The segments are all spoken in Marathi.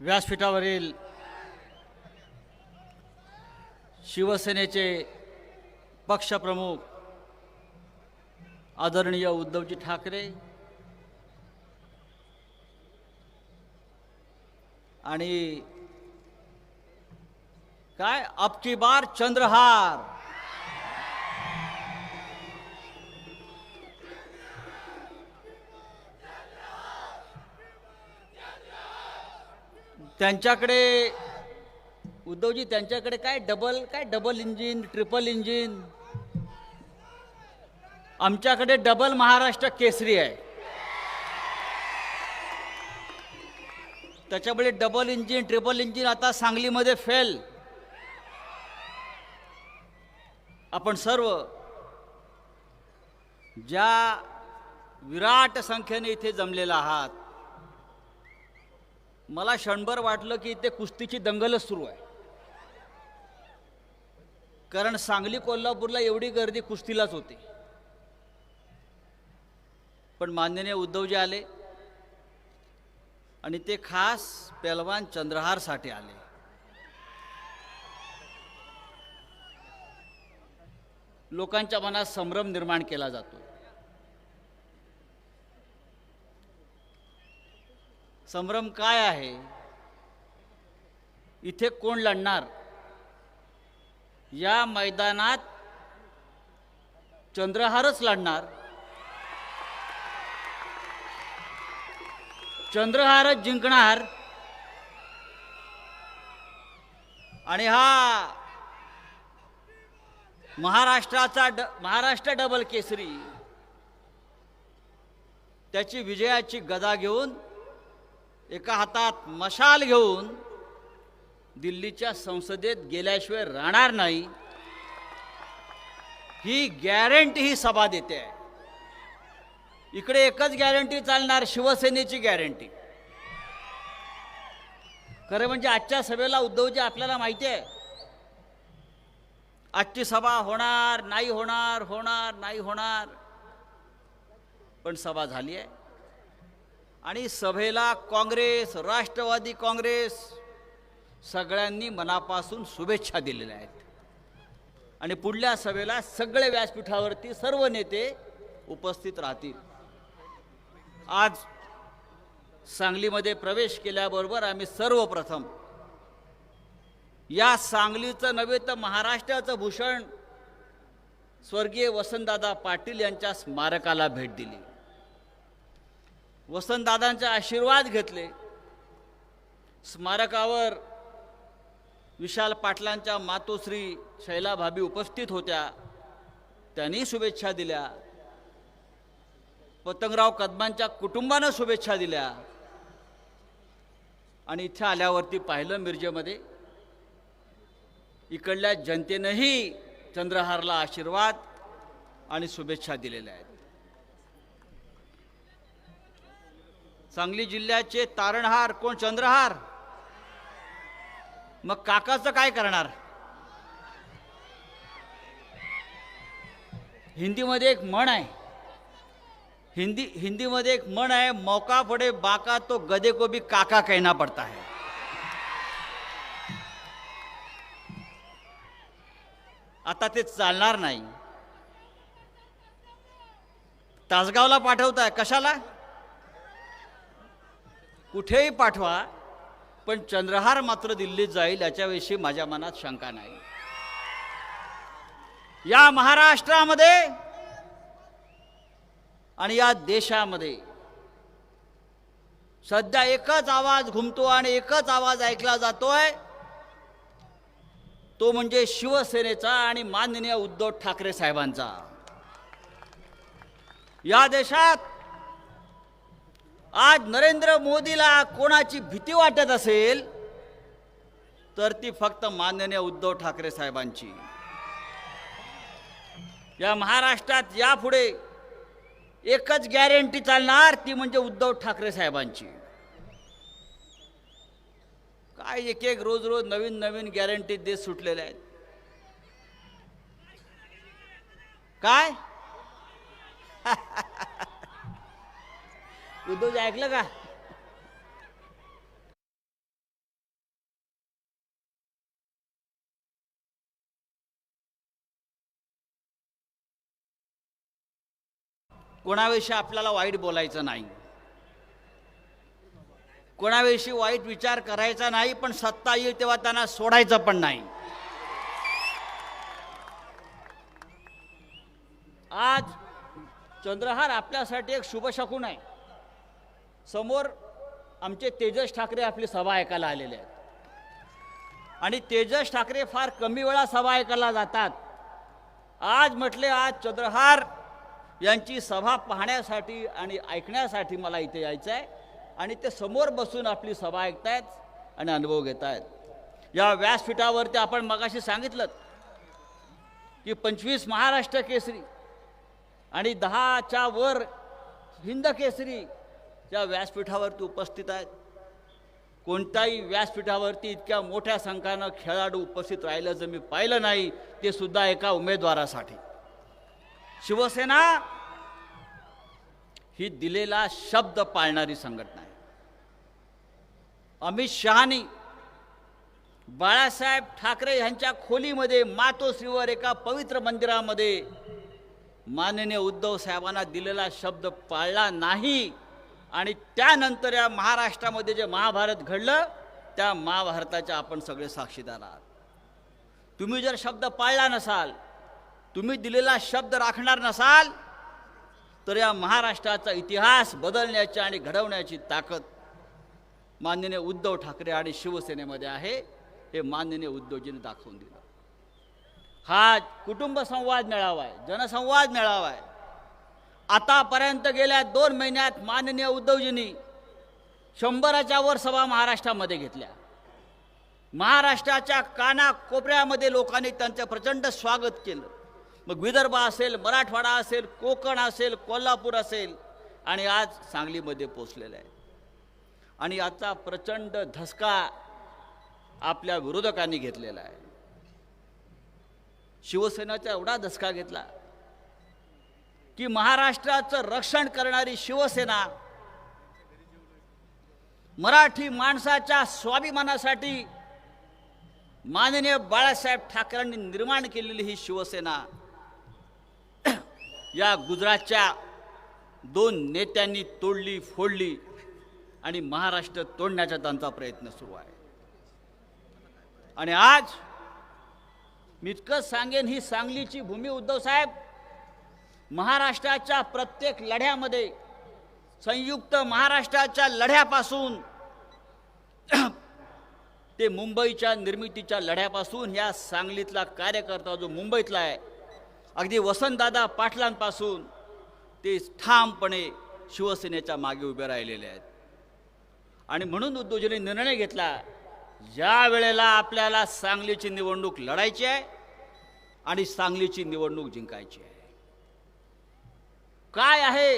व्यासपीठावरील शिवसेनेचे पक्षप्रमुख आदरणीय उद्धवजी ठाकरे आणि काय? अबकी बार चंद्रहार. त्यांच्याकडे उद्धवजी त्यांच्याकडे काय डबल काय डबल इंजिन ट्रिपल इंजिन आमच्याकडे डबल महाराष्ट्र केसरी आहे. त्याच्यामुळे डबल इंजिन ट्रिपल इंजिन आता सांगलीमध्ये फेल आपण सर्व ज्या विराट संख्येने इथे जमलेला आहात मला क्षणभर वाटलं की इथे कुस्तीची दंगलच सुरू आहे. कारण सांगली कोल्हापूरला एवढी गर्दी कुस्तीलाच होती. पण माननीय उद्धवजी आले आणि ते खास पैलवान चंद्रहारसाठी आले. लोकांच्या मनात संभ्रम निर्माण केला जातो. संभ्रम काय आहे? इथे कोण लढणार? या मैदानात चंद्रहारच लढणार. चंद्रहारच जिंकणार. आणि हा महाराष्ट्राचा ड महाराष्ट्र डबल केसरी. त्याची विजयाची गदा घेऊन एका हातात मशाल घेऊन दिल्लीच्या संसदेत गेल्याशिवाय राहणार नाही ही गॅरंटी ही सभा देते. आहे इकडे एकच गॅरंटी चालणार शिवसेनेची गॅरंटी खरं म्हणजे आजच्या सभेला उद्धवजी आपल्याला माहिती आहे आजची सभा होणार नाही होणार होणार नाही होणार पण सभा झाली आहे. आणि सभेला काँग्रेस राष्ट्रवादी काँग्रेस सगळ्यांनी मनापासून शुभेच्छा दिलेल्या आहेत. आणि पुढल्या सभेला सगळे व्यासपीठावरती सर्व नेते उपस्थित राहतील. आज सांगलीमध्ये प्रवेश केल्याबरोबर आम्ही सर्वप्रथम या सांगलीचं नव्हे तर महाराष्ट्राचं भूषण स्वर्गीय वसंतदादा पाटील यांच्या स्मारकाला भेट दिली. वसंतदादांचे आशीर्वाद घेतले. स्मारकावर विशाल पाटलांच्या मातोश्री शैला भाभी उपस्थित होत्या. त्यांनी शुभेच्छा दिल्या. पतंगराव कदमांच्या कुटुंबानं शुभेच्छा दिल्या. आणि इथे आल्यावरती पाहिलं मिरजेमध्ये इकडल्या जनतेनंही चंद्रहारला आशीर्वाद आणि शुभेच्छा दिलेल्या आहेत. सांगली जिल्ह्याचे तारणहार कोण? चंद्रहार. मग काकाचं काय करणार? हिंदीमध्ये एक म्हण आहे. हिंदी हिंदीमध्ये एक म्हण आहे मौका पडे बाका तो गदे को भी काका कहना पडता है. आता ते चालणार नाही. तासगावला पाठवताय. कशाला? कुठेही पाठवा पण चंद्रहार मात्र दिल्लीत जाईल याच्याविषयी माझ्या मनात शंका नाही. या महाराष्ट्रामध्ये आणि या देशामध्ये सध्या एकच आवाज घुमतो आणि एकच आवाज ऐकला जातोय. तो म्हणजे शिवसेनेचा आणि माननीय उद्धव ठाकरे साहेबांचा. या देशात आज नरेंद्र मोदीला कोणाची भीती वाटत असेल तर ती फक्त माननीय उद्धव ठाकरे साहेबांची. या महाराष्ट्रात यापुढे एकच गॅरंटी चालणार ती म्हणजे उद्धव ठाकरे साहेबांची. काय एक एक रोज रोज नवीन नवीन गॅरंटी देत सुटलेल्या आहेत. काय? उद्धवजी ऐकलं का? कोणाविषयी आपल्याला वाईट बोलायचं नाही. कोणाविषयी वाईट विचार करायचा नाही पण सत्ता येईल तेव्हा त्यांना सोडायचं पण नाही. आज चंद्रहार आपल्यासाठी एक शुभशकून आहे. समोर आमचे तेजस ठाकरे आपली सभा ऐकायला आलेले आहेत. आणि तेजस ठाकरे फार कमी वेळा सभा ऐकायला जातात. आज म्हटले आज चंद्रहार यांची सभा पाहण्यासाठी आणि ऐकण्यासाठी मला इथे यायचं आहे. आणि ते समोर बसून आपली सभा ऐकतायत आणि अनुभव घेत आहेत या व्यासपीठावरती आपण मगाशी सांगितलं की पंचवीस महाराष्ट्र केसरी आणि दहाच्या वर हिंद केसरी या व्यासपीठावरती उपस्थित आहेत कोणत्याही व्यासपीठावरती इतक्या मोठ्या संख्यानं खेळाडू उपस्थित राहिलं जर मी पाहिलं नाही ते सुद्धा एका उमेदवारासाठी. शिवसेना ही दिलेला शब्द पाळणारी संघटना आहे. अमित शहानी बाळासाहेब ठाकरे यांच्या खोलीमध्ये मातोश्रीवर एका पवित्र मंदिरामध्ये माननीय उद्धव साहेबांना दिलेला शब्द पाळला नाही. आणि त्यानंतर या महाराष्ट्रामध्ये जे महाभारत घडलं त्या महाभारताच्या आपण सगळे साक्षीदार आहात. तुम्ही जर शब्द पाळला नसाल तुम्ही दिलेला शब्द राखणार नसाल तर या महाराष्ट्राचा इतिहास बदलण्याची आणि घडवण्याची ताकद माननीय उद्धव ठाकरे आणि शिवसेनेमध्ये आहे हे माननीय उद्धवजीने दाखवून दिलं. हा कुटुंब संवाद मेळावा आहे जनसंवाद मेळावा आहे. आतापर्यंत गेल्या दोन महिन्यात माननीय उद्धवजींनी शंभराच्या वर सभा महाराष्ट्रामध्ये घेतल्या. महाराष्ट्राच्या कानाकोपऱ्यामध्ये लोकांनी त्यांचं प्रचंड स्वागत केलं. मग विदर्भ असेल मराठवाडा असेल कोकण असेल कोल्हापूर असेल आणि आज सांगलीमध्ये पोचलेलं आहे. आणि याचा प्रचंड धसका आपल्या विरोधकांनी घेतलेला आहे. शिवसेनेचा एवढा धसका घेतला. की महाराष्ट्राचं रक्षण करणारी शिवसेना मराठी माणसाच्या स्वाभिमानासाठी माननीय बाळासाहेब ठाकरेंनी निर्माण केलेली ही शिवसेना या गुजरातच्या दोन नेत्यांनी तोडली फोडली आणि महाराष्ट्र तोडण्याचा त्यांचा प्रयत्न सुरू आहे. आणि आज मी इतकंच सांगेन ही सांगलीची भूमी उद्धव साहेब महाराष्ट्राच्या प्रत्येक लढ्यामध्ये संयुक्त महाराष्ट्राच्या लढ्यापासून ते मुंबईच्या निर्मितीच्या लढ्यापासून ह्या सांगलीतला कार्यकर्ता जो मुंबईतला आहे अगदी वसंतदादा पाटलांपासून ते ठामपणे शिवसेनेच्या मागे उभे राहिलेले आहेत. आणि म्हणून उद्योजनी निर्णय घेतला ज्या वेळेला आपल्याला सांगलीची निवडणूक लढायची आहे आणि सांगलीची निवडणूक जिंकायची आहे. काय आहे?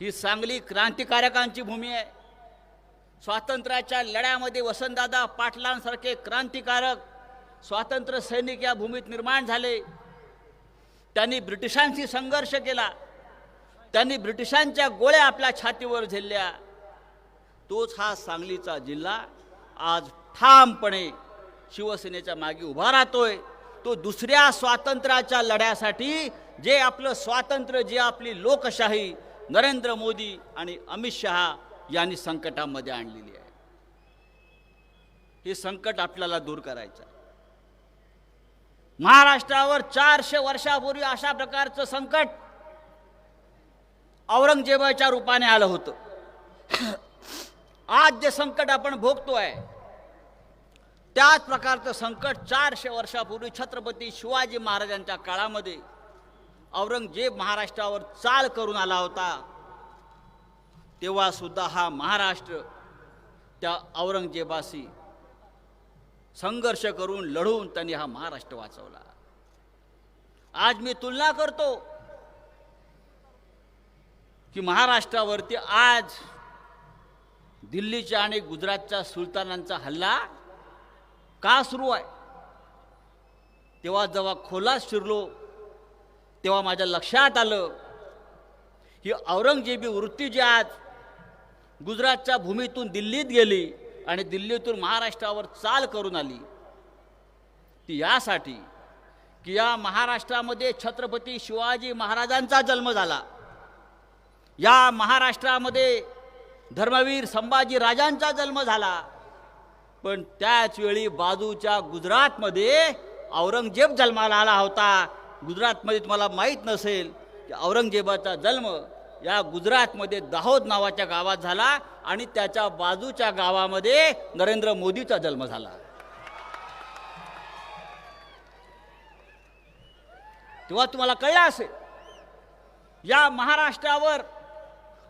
ही सांगली क्रांतिकारकांची भूमी आहे. स्वातंत्र्याच्या लढ्यामध्ये वसंतदादा पाटलांसारखे क्रांतिकारक स्वातंत्र्य सैनिक या भूमीत निर्माण झाले. त्यांनी ब्रिटिशांशी संघर्ष केला. त्यांनी ब्रिटिशांच्या गोळ्या आपल्या छातीवर झेलल्या. तोच हा सांगलीचा जिल्हा आज ठामपणे शिवसेनेच्या मागे उभा राहतोय. तो दुसऱ्या स्वातंत्र्याच्या लढ्यासाठी जे आपलं स्वातंत्र्य जे आपली लोकशाही नरेंद्र मोदी आणि अमित शहा यांनी संकटामध्ये आणलेली आहे. हे संकट आपल्याला दूर करायचं महाराष्ट्रावर चारशे वर्षापूर्वी अशा प्रकारचं संकट औरंगजेबाच्या रूपाने आलं होतं. आज जे संकट आपण भोगतोय त्याच प्रकारचं संकट चारशे वर्षापूर्वी छत्रपती शिवाजी महाराजांच्या काळामध्ये औरंगजेब महाराष्ट्रावर चाल करून आला होता तेव्हा सुद्धा हा महाराष्ट्र त्या औरंगजेबाशी संघर्ष करून लढून त्यांनी हा महाराष्ट्र वाचवला. आज मी तुलना करतो की महाराष्ट्रावरती आज दिल्लीच्या आणि गुजरातच्या सुलतानांचा हल्ला का सुरू आहे? तेव्हा जेव्हा खोलात शिरलो तेव्हा माझ्या लक्षात आलं ही औरंगजेबी वृत्ती जी आज गुजरातच्या भूमीतून दिल्लीत गेली आणि दिल्लीतून महाराष्ट्रावर चाल करून आली ती यासाठी की या महाराष्ट्रामध्ये छत्रपती शिवाजी महाराजांचा जन्म झाला. या महाराष्ट्रामध्ये धर्मवीर संभाजी राजांचा जन्म झाला. पण त्याचवेळी बाजूच्या गुजरातमध्ये औरंगजेब जन्माला आला होता. गुजरातमध्ये तुम्हाला माहीत नसेल की औरंगजेबाचा जन्म या गुजरातमध्ये दाहोद नावाच्या गावात झाला आणि त्याच्या बाजूच्या गावामध्ये नरेंद्र मोदीचा जन्म झाला. तेव्हा तुम्हाला कळलं असेल या महाराष्ट्रावर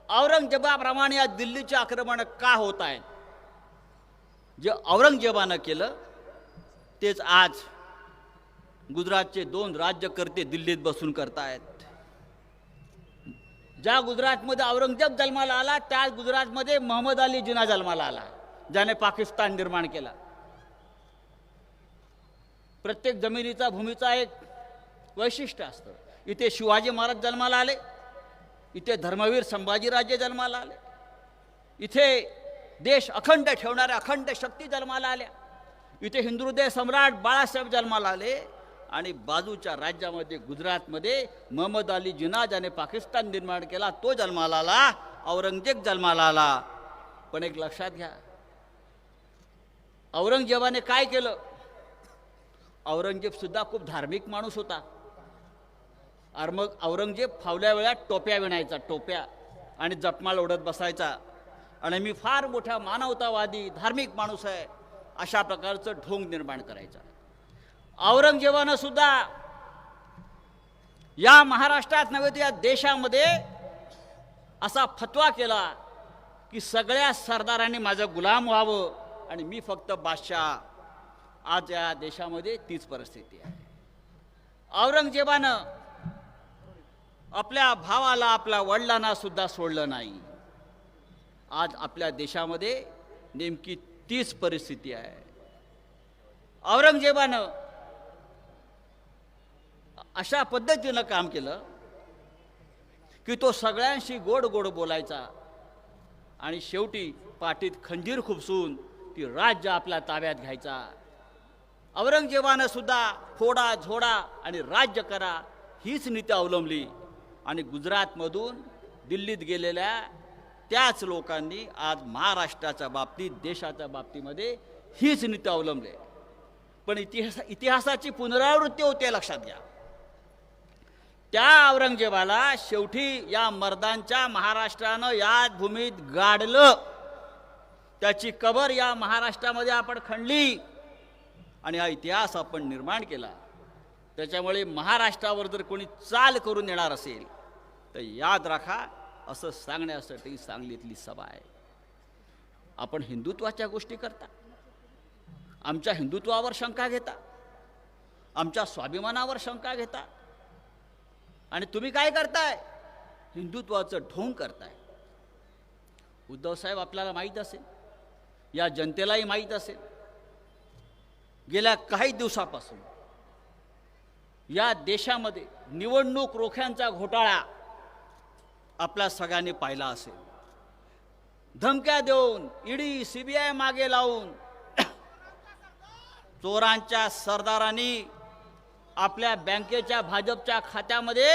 औरंगजेबाप्रमाणे या दिल्लीचे आक्रमण का होत आहेत? जे औरंगजेबानं केलं तेच आज गुजरातचे दोन राज्यकर्ते दिल्लीत बसून करतायत. ज्या गुजरातमध्ये औरंगजेब जन्माला आला त्याच गुजरातमध्ये मोहम्मद अली जिना जन्माला आला ज्याने पाकिस्तान निर्माण केला. प्रत्येक जमिनीचा भूमीचा एक वैशिष्ट्य असतं. इथे शिवाजी महाराज जन्माला आले इथे धर्मवीर संभाजीराजे जन्माला आले इथे देश अखंड ठेवणाऱ्या अखंड शक्ती जन्माला आल्या इथे हिंदुहृदय सम्राट बाळासाहेब जन्माला आले आणि बाजूच्या राज्यामध्ये गुजरातमध्ये महमद अली जिना ज्याने पाकिस्तान निर्माण केला तो जन्माला आला औरंगजेब जन्माला आला. पण एक लक्षात घ्या औरंगजेबाने काय केलं? औरंगजेब सुद्धा खूप धार्मिक माणूस होता. और मग औरंगजेब फावल्या वेळात टोप्या विणायचा टोप्या आणि जपमाळ ओढत बसायचा. आणि मी फार मोठ्या मानवतावादी धार्मिक माणूस आहे अशा प्रकारचं ढोंग निर्माण करायचा. औरंगजेबानं सुद्धा या महाराष्ट्रात नव्हे तर या देशामध्ये असा फतवा केला की सगळ्या सरदारांनी माझं गुलाम व्हावं आणि मी फक्त बादशाह. आज या देशामध्ये तीच परिस्थिती आहे. औरंगजेबानं आपल्या भावाला आपल्या वडिलांना सुद्धा सोडलं नाही. आज आपल्या देशामध्ये नेमकी तीच परिस्थिती आहे. औरंगजेबानं अशा पद्धतीनं काम केलं की तो सगळ्यांशी गोड गोड बोलायचा. आणि शेवटी पाठीत खंजीर खुपसून ती राज्य आपल्या ताब्यात घ्यायचा. औरंगजेबानं सुद्धा फोडा झोडा आणि राज्य करा हीच नीती अवलंबली. आणि गुजरातमधून दिल्लीत गेलेल्या त्याच लोकांनी आज महाराष्ट्राच्या बाबतीत देशाच्या बाबतीमध्ये हीच नीती अवलंबली. पण इतिहास इतिहासाची पुनरावृत्ती होते लक्षात घ्या. त्या औरंगजेबाला शेवटी या मर्दांच्या महाराष्ट्रानं या भूमीत गाडलं. त्याची कबर या महाराष्ट्रामध्ये आपण खणली आणि हा इतिहास आपण निर्माण केला. त्याच्यामुळे महाराष्ट्रावर जर कोणी चाल करून येणार असेल तर याद राखा असं सांगण्यासाठी सांगलीतली सभा आहे. आपण हिंदुत्वाच्या गोष्टी करता. आमच्या हिंदुत्वावर शंका घेता. आमच्या स्वाभिमानावर शंका घेता. आणि तुम्ही काय करताय? हिंदुत्वाचं ढोंग करताय. उद्धव साहेब आपल्याला माहीत असेल. या जनतेलाही माहीत असेल. गेल्या काही दिवसापासून या देशामध्ये निवडणूक रोख्यांचा घोटाळा आपल्या सगळ्यांनी पाहिला असेल. धमक्या देऊन ईडी सीबीआय मागे लावून चोरांच्या सरदारांनी आपल्या बँकेच्या भाजपच्या खात्यामध्ये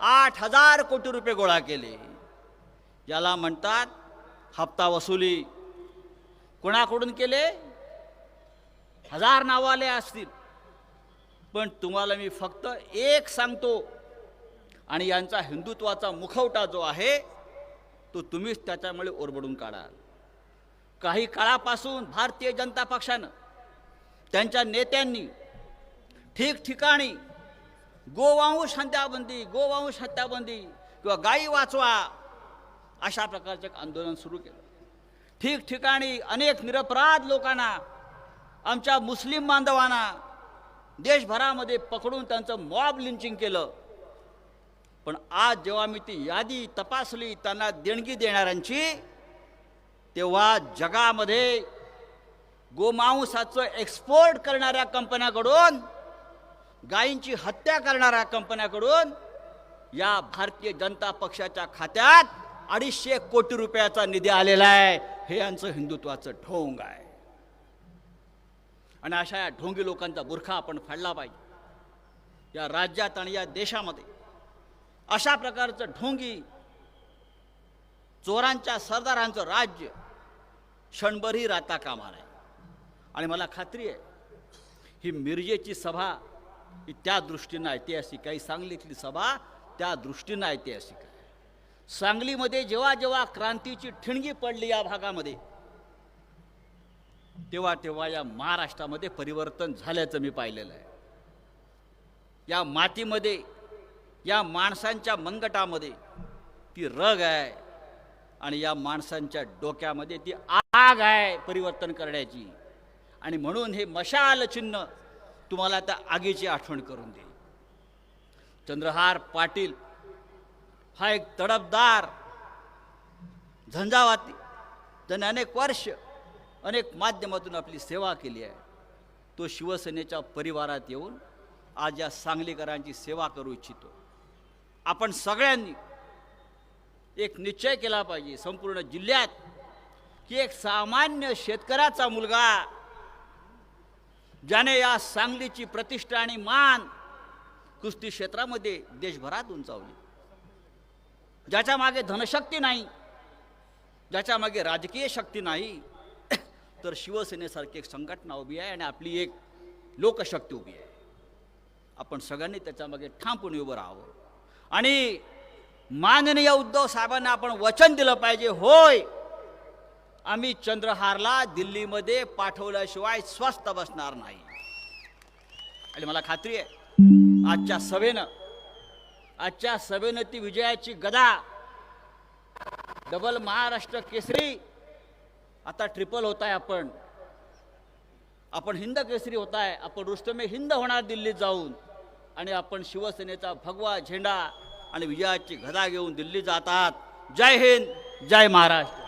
आठ हजार कोटी रुपये गोळा केले. याला म्हणतात हप्ता वसुली. कोणाकडून केले? हजार नावाले असतील. पण तुम्हाला मी फक्त एक सांगतो आणि यांचा हिंदुत्वाचा मुखवटा जो आहे तो तुम्हीच त्याच्यामुळे ओरबडून काढाल. काही काळापासून भारतीय जनता पक्षानं त्यांच्या नेत्यांनी ठिकठिकाणी गोवांश हत्याबंदी गोवांश हत्याबंदी किंवा गायी वाचवा अशा प्रकारचे आंदोलन सुरू केलं. ठिकठिकाणी अनेक निरपराध लोकांना आमच्या मुस्लिम बांधवांना देशभरामध्ये पकडून त्यांचं मॉब लिंचिंग केलं. पण आज जेव्हा मी ती यादी तपासली त्यांना देणगी देणाऱ्यांची तेव्हा जगामध्ये गोमांसाचं एक्सपोर्ट करणाऱ्या कंपन्याकडून गायींची हत्या करणाऱ्या कंपन्याकडून या भारतीय जनता पक्षाच्या खात्यात अडीचशे कोटी रुपयाचा निधी आलेला आहे. हे यांचं हिंदुत्वाचं ढोंग आहे. आणि अशा या ढोंगी लोकांचा बुरखा आपण फाडला पाहिजे. या राज्यात आणि या देशामध्ये अशा प्रकारचं ढोंगी चोरांच्या सरदारांचं राज्य क्षणभरही राहता कामा नये. आणि मला खात्री आहे ही मिरजेची सभा त्या दृष्टीनं ऐतिहासिक आहे सांगलीतली सभा त्या दृष्टीनं ऐतिहासिक आहे सांगलीमध्ये जेव्हा जेव्हा क्रांतीची ठिणगी पडली या भागामध्ये तेव्हा तेव्हा या महाराष्ट्रामध्ये परिवर्तन झाल्याचं मी पाहिलेलं आहे. या मातीमध्ये या माणसांच्या मंगटामध्ये ती रग आहे आणि या माणसांच्या डोक्यामध्ये ती आग आहे परिवर्तन करण्याची. आणि म्हणून हे मशाल चिन्ह तुम्हाला त्या आगीची आठवण करून देईल चंद्रहार पाटील हा एक तडपदार झंझावाती त्याने अनेक वर्ष अनेक माध्यमातून आपली सेवा केली आहे. तो शिवसेनेच्या परिवारात येऊन आज या सांगलीकरांची सेवा करू इच्छितो. आपण सगळ्यांनी एक निश्चय केला पाहिजे संपूर्ण जिल्ह्यात की एक सामान्य शेतकऱ्याचा मुलगा ज्याने या सांगलीची प्रतिष्ठा आणि मान कुस्ती क्षेत्रामध्ये देशभरात उंचावली. ज्याच्या मागे धनशक्ती नाही ज्याच्या मागे राजकीय शक्ती नाही तर शिवसेनेसारखी एक संघटना उभी आहे आणि आपली एक लोकशक्ती उभी आहे. आपण सगळ्यांनी त्याच्यामागे ठामपणे उभं राहावं. आणि माननीय उद्धव साहेबांना आपण वचन दिलं पाहिजे होय! आम्ही चंद्रहारला दिल्लीमध्ये पाठवल्याशिवाय स्वस्थ बसणार नाही. आणि मला खात्री आहे आजच्या सभेनं आजच्या सभेनं ती विजयाची गदा डबल महाराष्ट्र केसरी आता ट्रिपल होत आहे आपण. आपण हिंद केसरी होत आहे आपण रुस्तमे हिंद होणार दिल्लीत जाऊन. आणि आपण शिवसेनेचा भगवा झेंडा आणि विजयाची गदा घेऊन दिल्ली जातात. जय हिंद जय महाराष्ट्र.